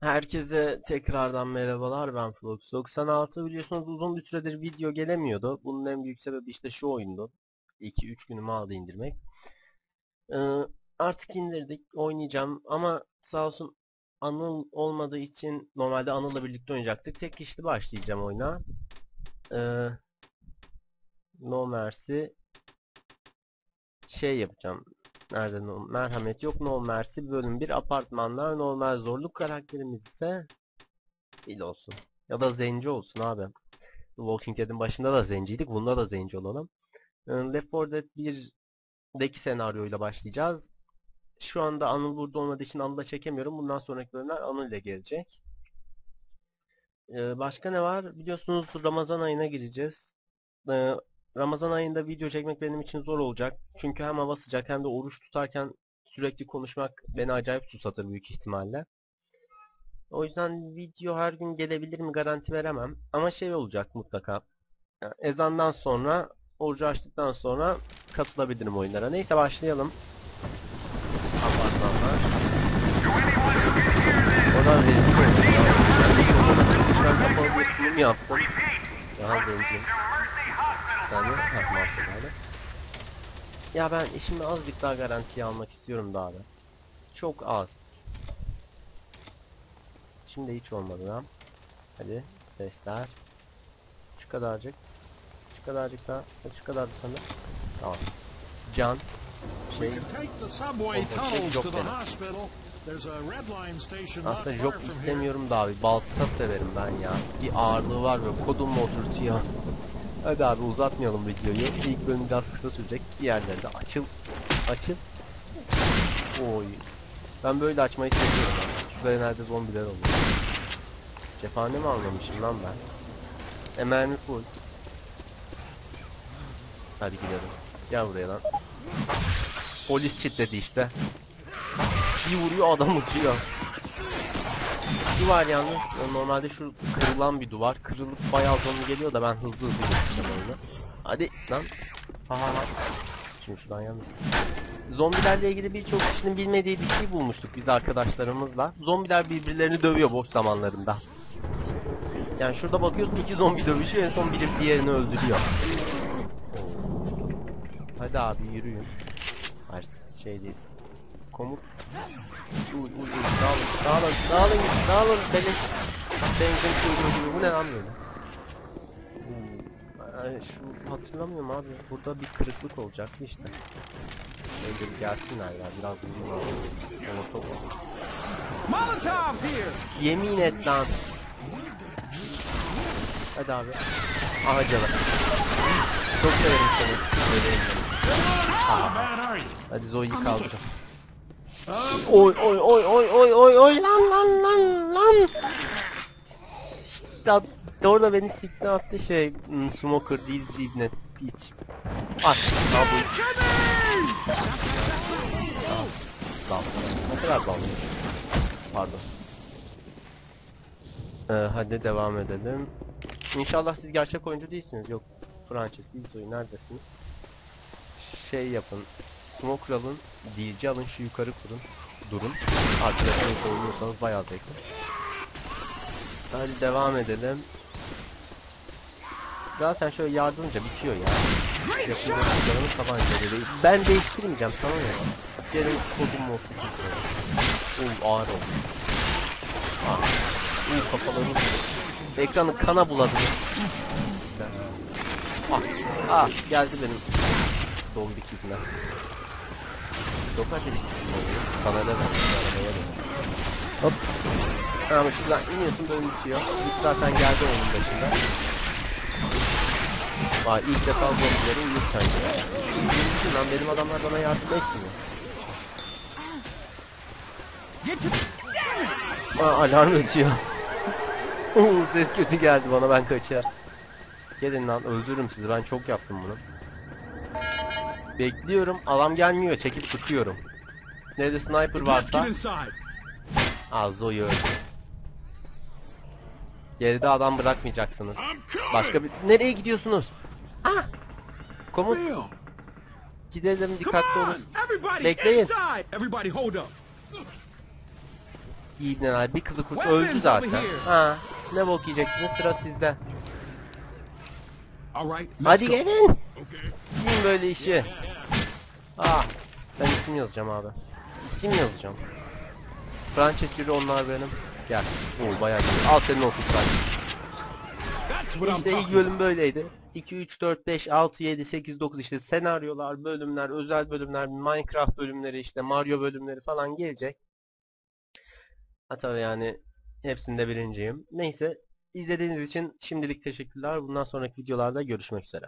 Herkese tekrardan merhabalar ben Flox 96 biliyorsunuz uzun bir süredir video gelemiyordu. Bunun en büyük sebebi işte şu oyundu. 2-3 günümü aldı indirmek. Ee, artık indirdik oynayacağım ama sağ olsun Anıl olmadığı için normalde Anıl'la birlikte oynayacaktık. Tek kişili başlayacağım oyuna. Ee, no Mercy şey yapacağım. Nerede no, merhamet yok no mercy bölüm 1 apartmanlar normal zorluk karakterimiz ise il olsun. Ya da zenci olsun abi. Walking Dead'in başında da zenciydik. Bunda da zenci olalım. Ee, Left 4 Dead 1'deki senaryoyla başlayacağız. Şu anda Anıl burada olmadığı için Anıl'la çekemiyorum. Bundan sonraki bölümler Anıl ile gelecek. Ee, başka ne var? Biliyorsunuz Ramazan ayına gireceğiz. Ramazan ayında video çekmek benim için zor olacak. Çünkü hem hava sıcak hem de oruç tutarken sürekli konuşmak beni acayip susatır büyük ihtimalle. O yüzden video her gün gelebilir mi garanti veremem. Ama şey olacak mutlaka. Yani ezandan sonra, orucu açtıktan sonra katılabilirim oyunlara. Neyse başlayalım. Apartmanlar. Oradan rezil oldum kapalı sunum yaptım. Daha zenciyim. Yani yapmazdı Ya ben işimi azıcık daha garantiye almak istiyorum daha da. Çok az. Şimdi hiç olmadı lan. Hadi sesler. Şu kadarcık. Şu kadarcık daha. Şu kadar sana. Tamam. Can. Şey. tunnels yok not Aslında here. istemiyorum da abi. Balta severim ben ya. Bir ağırlığı var ve kodumla oturtuyor. Hadi abi uzatmayalım videoyu. İlk bölüm biraz kısa sürecek. Diğerleri de açıl. Açıl. Oy. Ben böyle açmayı seviyorum. abi. Şuraya nerede zombiler oluyor. Cephane mi anlamışım lan ben? E mermi full. Hadi gidelim. Gel buraya lan. Polis çitledi işte. Bir vuruyor adam uçuyor. Duvar yalnız normalde şu kırılan bir duvar. Kırılıp bayağı zombi geliyor da ben hızlı hızlı geçeceğim oyunu. Hadi lan. Ha ha. Şimdi şuradan yalnız. Zombilerle ilgili birçok kişinin bilmediği bir şey bulmuştuk biz arkadaşlarımızla. Zombiler birbirlerini dövüyor boş zamanlarında. Yani şurada bakıyorsun iki zombi dövüşüyor en son biri diğerini öldürüyor. Hadi abi yürüyün. Hayır şey değil. Komut. Uy uy uy dağılın dağılın dağılın dağılın beleş. Benzin kuyruğu bu ne lan böyle? Hmm, Ay, şu hatırlamıyorum abi burada bir kırıklık olacaktı işte. Önce bir gelsinler ya biraz. Molotof var. Molotov's here! Yemin et lan. Hadi abi. Aha canım. Çok severim seni. Öyleyim? Hadi Zoe'yi kaldırın. Oy oy oy oy oy oy oy lan lan lan lan. Ya orada beni sikti attı şey hmm, smoker değil ibne piç. Al bu. Al. Dal. Ne kadar dal? Pardon. Ee, hadi devam edelim. İnşallah siz gerçek oyuncu değilsiniz. Yok. Francis, Dilsoy neredesiniz? Şey yapın. Smoke alın, dilci alın şu yukarı kurun. Durun. Arkadaşlarınızla oynuyorsanız bayağı zevkli. Hadi devam edelim. Zaten şöyle yardımca bitiyor ya. Yapacaklarımız tabanca değil. Ben değiştirmeyeceğim sana ne? Gelin kodum olsun. Uy ağır oldu. Uy kafalarını Ekranı kana buladı. Ah, ah geldi benim dombik yüzüne. Çok ateşli. Kanada ben arabaya dön. Hop. Ama şuradan iniyorsun böyle bitiyor. Git zaten geldi oyunun başında. Vay ilk defa zombileri uyur sanki. Üzülmüşsün lan benim adamlar bana yardım etmiyor. Get to Aa alarm ötüyor. Uuu ses kötü geldi bana ben kaçar. Gelin lan öldürürüm sizi ben çok yaptım bunu. Bekliyorum adam gelmiyor çekip sıkıyorum. Nerede sniper varsa Zoe öldü. Geride adam bırakmayacaksınız. Başka bir... Nereye gidiyorsunuz? Ah! Komut gidelim dikkatli olun. Bekleyin. up. İğneler bir kızı kurt öldü zaten. Ha, ne bok yiyeceksiniz sıra sizde. Hadi gelin. Yiyin böyle işi. Ah, ben isim yazacağım abi. İsim yazacağım. Frances yürü onlar benim. Gel. Oo bayağı iyi. Al senin I'm İşte ilk bölüm böyleydi. 2, 3, 4, 5, 6, 7, 8, 9 işte senaryolar, bölümler, özel bölümler, Minecraft bölümleri işte Mario bölümleri falan gelecek. Ha tabii yani hepsinde birinciyim. Neyse izlediğiniz için şimdilik teşekkürler. Bundan sonraki videolarda görüşmek üzere.